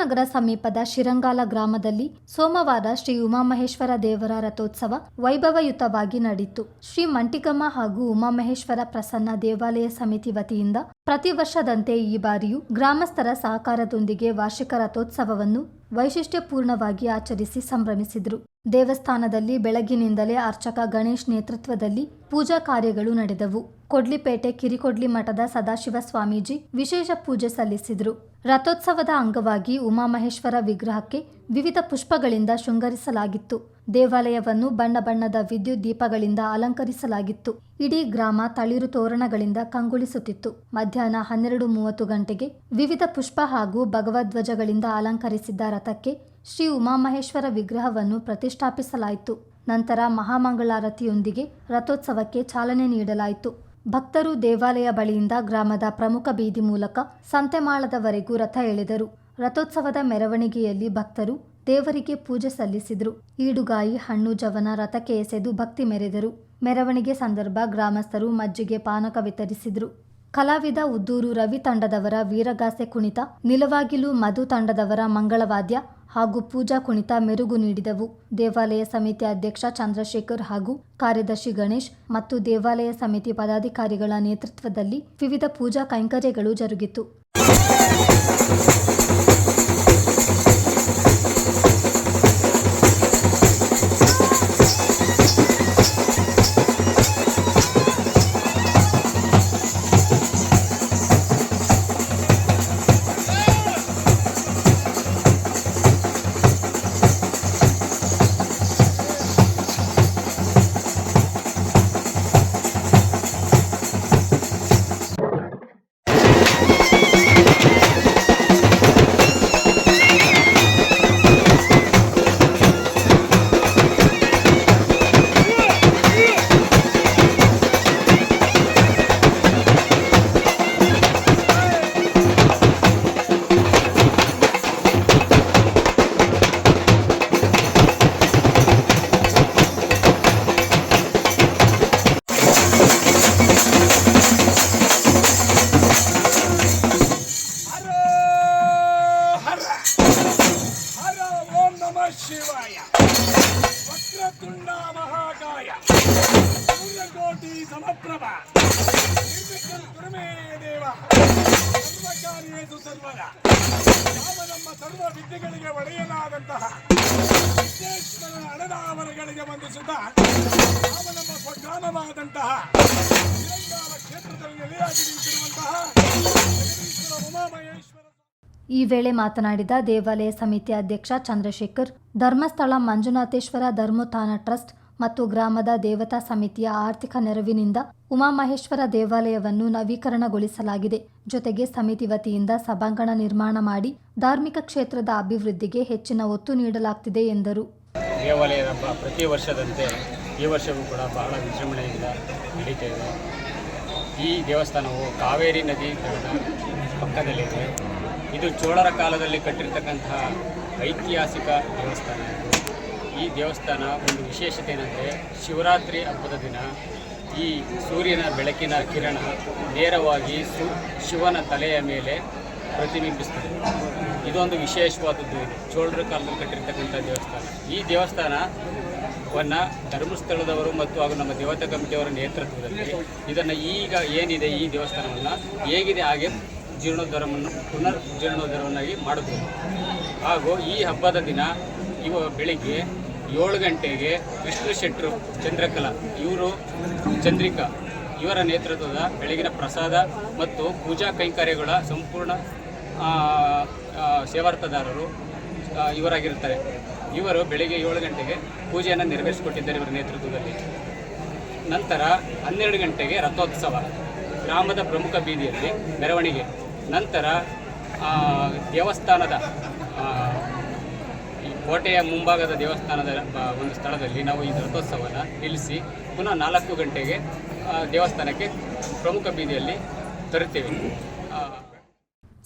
ಕುಶಾಲನಗರ ಸಮೀಪದ ಶಿರಂಗಾಲ ಗ್ರಾಮದಲ್ಲಿ ಸೋಮವಾರ ಶ್ರೀ ಉಮಾಮಹೇಶ್ವರ ದೇವರ ರಥೋತ್ಸವ ವೈಭವಯುತವಾಗಿ ನಡೆಯಿತು ಶ್ರೀ ಮಂಟಿಗಮ್ಮ ಹಾಗೂ ಉಮಾಮಹೇಶ್ವರ ಪ್ರಸನ್ನ ದೇವಾಲಯ ಸಮಿತಿ ವತಿಯಿಂದ ಪ್ರತಿ ವರ್ಷದಂತೆ ಈ ಬಾರಿಯೂ ಗ್ರಾಮಸ್ಥರ ಸಹಕಾರದೊಂದಿಗೆ ವಾರ್ಷಿಕ ರಥೋತ್ಸವವನ್ನು ವೈಶಿಷ್ಟ್ಯಪೂರ್ಣವಾಗಿ ಆಚರಿಸಿ ಸಂಭ್ರಮಿಸಿದರು. ದೇವಸ್ಥಾನದಲ್ಲಿ ಬೆಳಗಿನಿಂದಲೇ ಅರ್ಚಕ ಗಣೇಶ್ ನೇತೃತ್ವದಲ್ಲಿ ಪೂಜಾ ಕಾರ್ಯಗಳು ನಡೆದವು. ಕೊಡ್ಲಿಪೇಟೆ ಕಿರಿಕೊಡ್ಲಿ ಮಠದ ಸದಾಶಿವ ಸ್ವಾಮೀಜಿ ವಿಶೇಷ ಪೂಜೆ ಸಲ್ಲಿಸಿದರು. ರಥೋತ್ಸವದ ಅಂಗವಾಗಿ ಉಮಾಮಹೇಶ್ವರ ವಿಗ್ರಹಕ್ಕೆ ವಿವಿಧ ಪುಷ್ಪಗಳಿಂದ ಶೃಂಗರಿಸಲಾಗಿತ್ತು. ದೇವಾಲಯವನ್ನು ಬಣ್ಣ ಬಣ್ಣದ ವಿದ್ಯುತ್ ದೀಪಗಳಿಂದ ಅಲಂಕರಿಸಲಾಗಿತ್ತು. ಇಡೀ ಗ್ರಾಮ ತಳಿರು ತೋರಣಗಳಿಂದ ಕಂಗೊಳಿಸುತ್ತಿತ್ತು. ಮಧ್ಯಾಹ್ನ ಹನ್ನೆರಡು ಮೂವತ್ತು ಗಂಟೆಗೆ ವಿವಿಧ ಪುಷ್ಪ ಹಾಗೂ ಭಗವಧ್ವಜಗಳಿಂದ ಅಲಂಕರಿಸಿದ್ದ ರಥಕ್ಕೆ ಶ್ರೀ ಉಮಾಮಹೇಶ್ವರ ವಿಗ್ರಹವನ್ನು ಪ್ರತಿಷ್ಠಾಪಿಸಲಾಯಿತು. ನಂತರ ಮಹಾಮಂಗಳಾರತಿಯೊಂದಿಗೆ ರಥೋತ್ಸವಕ್ಕೆ ಚಾಲನೆ ನೀಡಲಾಯಿತು. ಭಕ್ತರು ದೇವಾಲಯ ಬಳಿಯಿಂದ ಗ್ರಾಮದ ಪ್ರಮುಖ ಬೀದಿ ಮೂಲಕ ಸಂತೆಮಾಳದವರೆಗೂ ರಥ ಎಳೆದರು. ರಥೋತ್ಸವದ ಮೆರವಣಿಗೆಯಲ್ಲಿ ಭಕ್ತರು ದೇವರಿಗೆ ಪೂಜೆ ಸಲ್ಲಿಸಿದರು. ಈಡುಗಾಯಿ, ಹಣ್ಣು, ಜವನ, ರಥಕ್ಕೆ ಎಸೆದು ಭಕ್ತಿ ಮೆರೆದರು. ಮೆರವಣಿಗೆ ಸಂದರ್ಭ ಗ್ರಾಮಸ್ಥರು ಮಜ್ಜಿಗೆ ಪಾನಕ ವಿತರಿಸಿದರು. ಕಲಾವಿದ ಉದ್ದೂರು ರವಿ ತಂಡದವರ ವೀರಗಾಸೆ ಕುಣಿತ, ನಿಲವಾಗಿಲು ಮಧು ತಂಡದವರ ಮಂಗಳವಾದ್ಯ ಹಾಗೂ ಪೂಜಾ ಕುಣಿತ ಮೆರುಗು ನೀಡಿದವು. ದೇವಾಲಯ ಸಮಿತಿ ಅಧ್ಯಕ್ಷ ಚಂದ್ರಶೇಖರ್ ಹಾಗೂ ಕಾರ್ಯದರ್ಶಿ ಗಣೇಶ್ ಮತ್ತು ದೇವಾಲಯ ಸಮಿತಿ ಪದಾಧಿಕಾರಿಗಳ ನೇತೃತ್ವದಲ್ಲಿ ವಿವಿಧ ಪೂಜಾ ಕೈಂಕರ್ಯಗಳು ಜರುಗಿತು. ಓಂ ನಮಃ ಶಿವಾಯ ವಕ್ರತುಂಡ ಮಹಾಕಾಯ ಸೂರ್ಯಕೋಟಿ ಸಮಪ್ರಭ ನಿರ್ವಿಘ್ನಂ ಕುರು ಮೇ ದೇವ ಸರ್ವಕಾರ್ಯೇಷು ಸರ್ವದ ಯಾವ ನಮ್ಮ ಸರ್ವ ವಿದ್ಯೆಗಳಿಗೆ ಒಡೆಯಲಾದಂತಹ ವಿಶ್ವೇಶ್ವರನ ಅಡದಾವರಗಳಿಗೆ ವಂದಿಸುತ್ತಾ ಯಾವ ನಮ್ಮ ಸ್ವಗ್ರಾಮವಾದಂತಹ ಈ ವೇಳೆ ಮಾತನಾಡಿದ ದೇವಾಲಯ ಸಮಿತಿ ಅಧ್ಯಕ್ಷ ಚಂದ್ರಶೇಖರ್, ಧರ್ಮಸ್ಥಳ ಮಂಜುನಾಥೇಶ್ವರ ಧರ್ಮೋತ್ಥಾನ ಟ್ರಸ್ಟ್ ಮತ್ತು ಗ್ರಾಮದ ದೇವತಾ ಸಮಿತಿಯ ಆರ್ಥಿಕ ನೆರವಿನಿಂದ ಉಮಾಮಹೇಶ್ವರ ದೇವಾಲಯವನ್ನು ನವೀಕರಣಗೊಳಿಸಲಾಗಿದೆ. ಜೊತೆಗೆ ಸಮಿತಿ ವತಿಯಿಂದ ಸಭಾಂಗಣ ನಿರ್ಮಾಣ ಮಾಡಿ ಧಾರ್ಮಿಕ ಕ್ಷೇತ್ರದ ಅಭಿವೃದ್ಧಿಗೆ ಹೆಚ್ಚಿನ ಒತ್ತು ನೀಡಲಾಗ್ತಿದೆ ಎಂದರು. ದೇವಾಲಯದ ಪ್ರತಿ ವರ್ಷದಂತೆ ಈ ವರ್ಷವೂ ಕೂಡ ಬಹಳ ವಿಜೃಂಭಣೆಯಿಂದ ನಡೀತಾ ಈ ದೇವಸ್ಥಾನವು ಕಾವೇರಿ ನದಿ ಪಕ್ಕದಲ್ಲಿದೆ. ಇದು ಚೋಳರ ಕಾಲದಲ್ಲಿ ಕಟ್ಟಿರ್ತಕ್ಕಂತಹ ಐತಿಹಾಸಿಕ ದೇವಸ್ಥಾನ. ಈ ದೇವಸ್ಥಾನ ಒಂದು ವಿಶೇಷತೆ ಏನಂದರೆ ಶಿವರಾತ್ರಿ ಹಬ್ಬದ ದಿನ ಈ ಸೂರ್ಯನ ಬೆಳಕಿನ ಕಿರಣ ನೇರವಾಗಿ ಸು, ಶಿವನ ತಲೆಯ ಮೇಲೆ ಪ್ರತಿಬಿಂಬಿಸ್ತದೆ. ಇದೊಂದು ವಿಶೇಷವಾದದ್ದು ಇದು. ಚೋಳರ ಕಾಲದಲ್ಲಿ ಕಟ್ಟಿರ್ತಕ್ಕಂಥ ದೇವಸ್ಥಾನ. ಈ ದೇವಸ್ಥಾನವನ್ನು ಧರ್ಮಸ್ಥಳದವರು ಮತ್ತು ಹಾಗೂ ನಮ್ಮ ದೇವತಾ ಕಮಿಟಿಯವರ ನೇತೃತ್ವದಲ್ಲಿ ಇದನ್ನು ಈಗ ಏನಿದೆ ಈ ದೇವಸ್ಥಾನವನ್ನು ಹೇಗಿದೆ ಹಾಗೆ ಜೀರ್ಣೋದ್ಧಾರವನ್ನು ಪುನರ್ ಜೀರ್ಣೋದ್ಧಾರವನ್ನಾಗಿ ಮಾಡಬಹುದು ಹಾಗೂ ಈ ಹಬ್ಬದ ದಿನ ಇವ ಬೆಳಿಗ್ಗೆ ಏಳು ಗಂಟೆಗೆ ವಿಷ್ಣು ಶೆಟ್ಟರು ಚಂದ್ರಕಲಾ, ಇವರು ಚಂದ್ರಿಕಾ, ಇವರ ನೇತೃತ್ವದ ಬೆಳಗಿನ ಪ್ರಸಾದ ಮತ್ತು ಪೂಜಾ ಕೈಂಕರ್ಯಗಳ ಸಂಪೂರ್ಣ ಸೇವಾರ್ಥದಾರರು ಇವರಾಗಿರುತ್ತಾರೆ. ಇವರು ಬೆಳಿಗ್ಗೆ ಏಳು ಗಂಟೆಗೆ ಪೂಜೆಯನ್ನು ನೆರವೇರಿಸಿಕೊಟ್ಟಿದ್ದಾರೆ ಇವರ ನೇತೃತ್ವದಲ್ಲಿ. ನಂತರ ಹನ್ನೆರಡು ಗಂಟೆಗೆ ರಥೋತ್ಸವ, ಗ್ರಾಮದ ಪ್ರಮುಖ ಬೀದಿಯಲ್ಲಿ ಮೆರವಣಿಗೆ. ನಂತರ ದೇವಸ್ಥಾನದ ಈ ಕೋಟೆಯ ಮುಂಭಾಗದ ದೇವಸ್ಥಾನದ ಒಂದು ಸ್ಥಳದಲ್ಲಿ ನಾವು ಈ ರಥೋತ್ಸವನ ನಿಲ್ಲಿಸಿ ಪುನಃ ನಾಲ್ಕು ಗಂಟೆಗೆ ದೇವಸ್ಥಾನಕ್ಕೆ ಪ್ರಮುಖ ಬೀದಿಯಲ್ಲಿ ತರುತ್ತೇವೆ.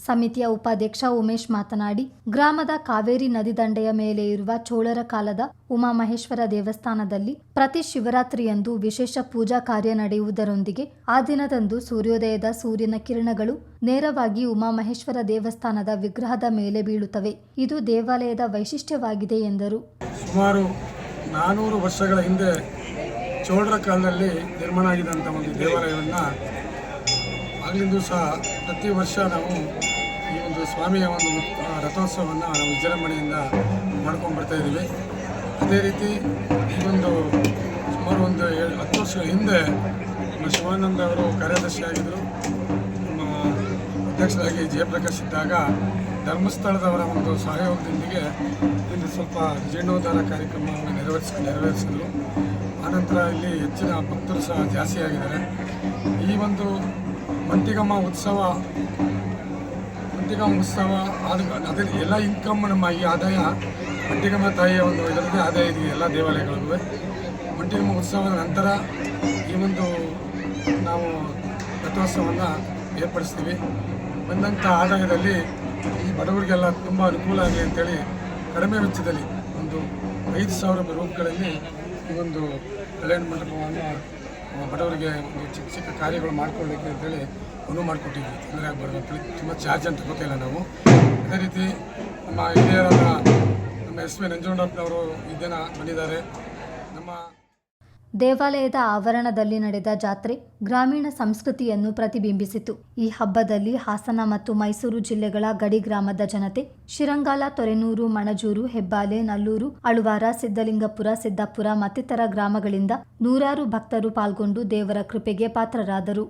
ಸಮಿತಿಯ ಉಪಾಧ್ಯಕ್ಷ ಉಮೇಶ್ ಮಾತನಾಡಿ, ಗ್ರಾಮದ ಕಾವೇರಿ ನದಿ ದಂಡೆಯ ಮೇಲೆ ಇರುವ ಚೋಳರ ಕಾಲದ ಉಮಾಮಹೇಶ್ವರ ದೇವಸ್ಥಾನದಲ್ಲಿ ಪ್ರತಿ ಶಿವರಾತ್ರಿಯಂದು ವಿಶೇಷ ಪೂಜಾ ಕಾರ್ಯ ನಡೆಯುವುದರೊಂದಿಗೆ ಆ ದಿನದಂದು ಸೂರ್ಯೋದಯದ ಸೂರ್ಯನ ಕಿರಣಗಳು ನೇರವಾಗಿ ಉಮಾಮಹೇಶ್ವರ ದೇವಸ್ಥಾನದ ವಿಗ್ರಹದ ಮೇಲೆ ಬೀಳುತ್ತವೆ. ಇದು ದೇವಾಲಯದ ವೈಶಿಷ್ಟ್ಯವಾಗಿದೆ ಎಂದರು. ಸುಮಾರು ನಾನೂರು ವರ್ಷಗಳ ಹಿಂದೆ ಚೋಳರ ಕಾಲದಲ್ಲಿ ನಿರ್ಮಾಣ ಆಗಿದಂಥ ಒಂದು ದೇವಾಲಯವನ್ನು ಆಗಲಿಂದು ಸಹ ಪ್ರತಿ ವರ್ಷ ನಾವು ಸ್ವಾಮಿಯ ಒಂದು ರಥೋತ್ಸವವನ್ನು ನಾವು ವಿಜೃಂಭಣೆಯಿಂದ ಮಾಡ್ಕೊಂಡು ಬರ್ತಾ ಇದ್ದೀವಿ ಅದೇ ರೀತಿ ಒಂದು ಸುಮಾರು ಒಂದು ಏಳು, ಹತ್ತು ವರ್ಷಗಳ ಹಿಂದೆ ನಮ್ಮ ಶಿವಾನಂದ ಅವರು ಕಾರ್ಯದರ್ಶಿಯಾಗಿದ್ದರು ನಮ್ಮ ಅಧ್ಯಕ್ಷರಾಗಿ ಜಯಪ್ರಕಾಶ್ ಇದ್ದಾಗ ಧರ್ಮಸ್ಥಳದವರ ಒಂದು ಸಹಯೋಗದೊಂದಿಗೆ ಇಲ್ಲಿ ಸ್ವಲ್ಪ ಜೀರ್ಣೋದ್ಧಾರ ಕಾರ್ಯಕ್ರಮವನ್ನು ನೆರವೇರಿಸಿ, ನೆರವೇರಿಸಿದರು. ಆನಂತರ ಇಲ್ಲಿ ಹೆಚ್ಚಿನ ಭಕ್ತರು ಸಹ ಜಾಸ್ತಿ ಆಗಿದ್ದಾರೆ ಈ ಒಂದು ಮಂಟಿಗಮ್ಮ ಉತ್ಸವ ಮಂಟಿಗಮ್ಮ ಉತ್ಸವ, ಅದು ಅದೇ ಎಲ್ಲ ಇನ್ಕಮ್ ನಮ್ಮ ಈ ಆದಾಯ ಮಂಟಿಗಮ್ಮ ತಾಯಿಯ ಒಂದು ಇದರಲ್ಲಿ ಆದಾಯ ಇದೆ ಎಲ್ಲ ದೇವಾಲಯಗಳಿಗೂ ಮಂಟಿಗಮ್ಮ ಉತ್ಸವದ ನಂತರ ಈ ಒಂದು ನಾವು ರಥೋತ್ಸವವನ್ನು ಏರ್ಪಡಿಸ್ತೀವಿ. ಬಂದಂಥ ಆದಾಯದಲ್ಲಿ ಈ ಬಡವರಿಗೆಲ್ಲ ತುಂಬ ಅನುಕೂಲ ಆಗಲಿ ಅಂತೇಳಿ ಕಡಿಮೆ ವೆಚ್ಚದಲ್ಲಿ ಒಂದು ಐದು ಸಾವಿರ ರೂಪಾಯಿಗಳಲ್ಲಿ ಈ ಒಂದು ಕಲ್ಯಾಣ ಮಂಟಪವನ್ನು ಬಡವರಿಗೆ ಒಂದು ಚಿಕ್ಕ ಚಿಕ್ಕ ಕಾರ್ಯಗಳು ಮಾಡ್ಕೊಳ್ಳಿಕ್ಕೆ ಅಂತೇಳಿ ಅನುವು ಮಾಡಿಕೊಟ್ಟಿದ್ವಿ. ತೊಂದರೆ ಆಗಬಾರ್ದು ಅಂತೇಳಿ ತುಂಬ ಚಾರ್ಜ್ ಅಂತ ಗೊತ್ತಿಲ್ಲ ನಾವು. ಅದೇ ರೀತಿ ನಮ್ಮ ಹಿರಿಯರಾದ ನಮ್ಮ ಎಸ್ ವಿ ನಂಜುಂಡಪ್ಪನವರು ಈ ದಿನ ಬಂದಿದ್ದಾರೆ. ನಮ್ಮ ದೇವಾಲಯದ ಆವರಣದಲ್ಲಿ ನಡೆದ ಜಾತ್ರೆ ಗ್ರಾಮೀಣ ಸಂಸ್ಕೃತಿಯನ್ನು ಪ್ರತಿಬಿಂಬಿಸಿತು. ಈ ಹಬ್ಬದಲ್ಲಿ ಹಾಸನ ಮತ್ತು ಮೈಸೂರು ಜಿಲ್ಲೆಗಳ ಗಡಿ ಗ್ರಾಮದ ಜನತೆ ಶಿರಂಗಾಲ, ತೊರೆನೂರು, ಮಣಜೂರು, ಹೆಬ್ಬಾಲೆ, ನಲ್ಲೂರು, ಅಳುವಾರ ಸಿದ್ದಲಿಂಗಪುರ ಸಿದ್ದಾಪುರ ಮತ್ತಿತರ ಗ್ರಾಮಗಳಿಂದ ನೂರಾರು ಭಕ್ತರು ಪಾಲ್ಗೊಂಡು ದೇವರ ಕೃಪೆಗೆ ಪಾತ್ರರಾದರು.